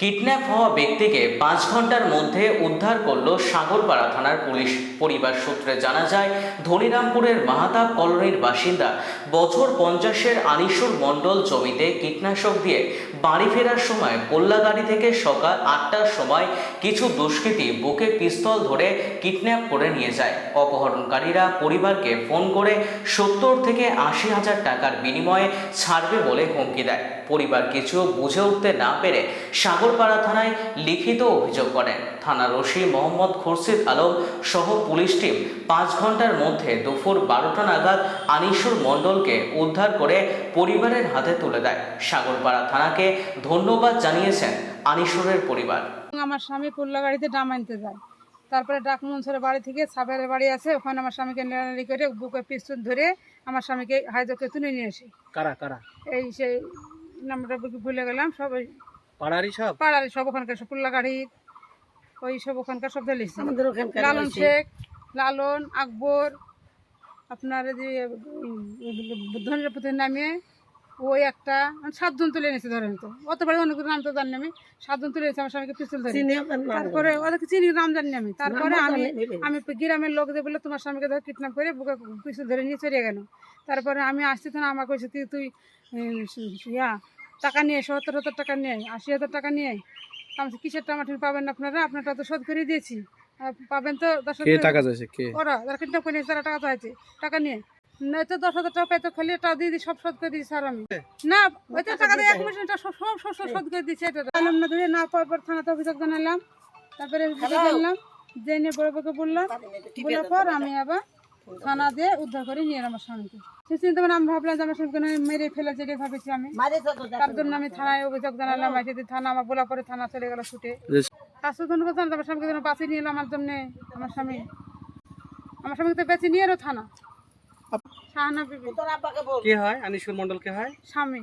Kidnap হওয়া ব্যক্তিকে পাঁচ ঘণ্টার মধ্যে উদ্ধার করল সাগরপাড়া থানার পুলিশ। পরিবার সূত্রে জানা যায়, ধনিরামপুরের মাহাতাব কলোনির বাসিন্দা বছর পঞ্চাশের আনিসুর মণ্ডল জমিতে কীটনাশক দিয়ে বাড়ি ফেরার সময় পোল্লা গাড়ি থেকে সকাল আটটার সময় কিছু দুষ্কৃতী বুকে পিস্তল ধরে কিডন্যাপ করে নিয়ে যায়। অপহরণকারীরা পরিবারকে ফোন করে সত্তর থেকে আশি হাজার টাকার বিনিময়ে ছাড়বে বলে হুমকি দেয়। পরিবার কিছু বুঝে উঠতে না পেরে সাগরপাড়া থানায় লিখিত অভিযোগ করেন। থানার ওসি মোহাম্মদ খুরশিদ আলম সহ পুলিশ টিম পাঁচ ঘণ্টার মধ্যে দুপুর বারোটা নাগাদ আনিসুর মণ্ডলকে উদ্ধার করে পরিবারের হাতে তুলে দেয়। সাগরপাড়া থানাকে ধন্যবাদ জানিয়েছেন আনিসুরের পরিবার। আমার স্বামী পুল্লা গাড়িতে ডাম আনতে যায়। তারপরে ডাকমনসরের বাড়ি থেকে সাবের বাড়ি আছে ওখানে আমার স্বামীকে নেড়ানি করে বুকে পিস্তল ধরে আমার স্বামীকে হায়দকে তুলে নিয়ে আসি। কারা কারা? এই সেই নামটা বুকে ভুলে গেলাম সব ওই পাড়ারই সব? পাড়ার সব ওখানকার সব পুল্লা ওই সব ওখানকার সব ধরেছি আমাদের ওখানকার লালন শেখ লালন আকবর আপনার যে ধনের পুঁথের নামে ওই একটা মানে সাতজন তুলে এনেছে ধরেন তো। অত বড় অনেক নাম তো জানি আমি। সাতজন তুলে এনেছে আমার স্বামীকে পিস্তল ধরে। তারপরে ওদেরকে চিনি নাম জানি না আমি। তারপরে আমি আমি গ্রামের লোকদের বলে তোমার স্বামীকে ধর কিডন্যাপ করে বুকে পিছু ধরে নিয়ে চলে গেল। তারপরে আমি আসছি তো না আমার কইছে তুই তুই ইয়া টাকা নিয়ে সত্তর হাজার টাকা নিয়ে আশি হাজার টাকা নিয়ে। আমি কিসের টামাটির পাবেন আপনারা? আপনারটা তো শোধ করে দিয়েছি। পাবেন তো দশ হাজার টাকা। চাইছে? কে? ওরা যারা কিডন্যাপ করে তারা টাকা চাইছে। টাকা নিয়ে। নয়তো দশ হাজার টাকা পেতো খালি টাকা দিয়ে দিই সব শোধ করে দিয়েছি স্যার আমি। না ওই তো টাকা দিয়ে এক মাসে সব সব সব সব শোধ করে দিয়েছি এটা। জানালাম না ধরে না পাওয়ার পর থানাতে অভিযোগ জানালাম। তারপরে অভিযোগ জানলাম জেনে বড় বউকে বললাম। বলার পর আমি আবার থানা দিয়ে উদ্ধার করে নিয়ে আমার স্বামীকে। সে চিন্তা মানে আমি ভাবলাম যে আমার স্বামীকে নয় মেরে ফেলে যেটা ভাবেছি আমি। তার জন্য আমি থানায় অভিযোগ জানালাম যদি থানা আমার বলা পরে থানা চলে গেল ছুটে। তার সুতরাং ধন্যবাদ আমার স্বামীকে যেন বাঁচিয়ে নিয়ে এলো আমার জন্য আমার স্বামী। আমার স্বামীকে তো বেঁচে নিয়ে এলো থানা। শাহানা বিবি। তোর কে হয়? আনিসুর মন্ডল কে হয়? স্বামী।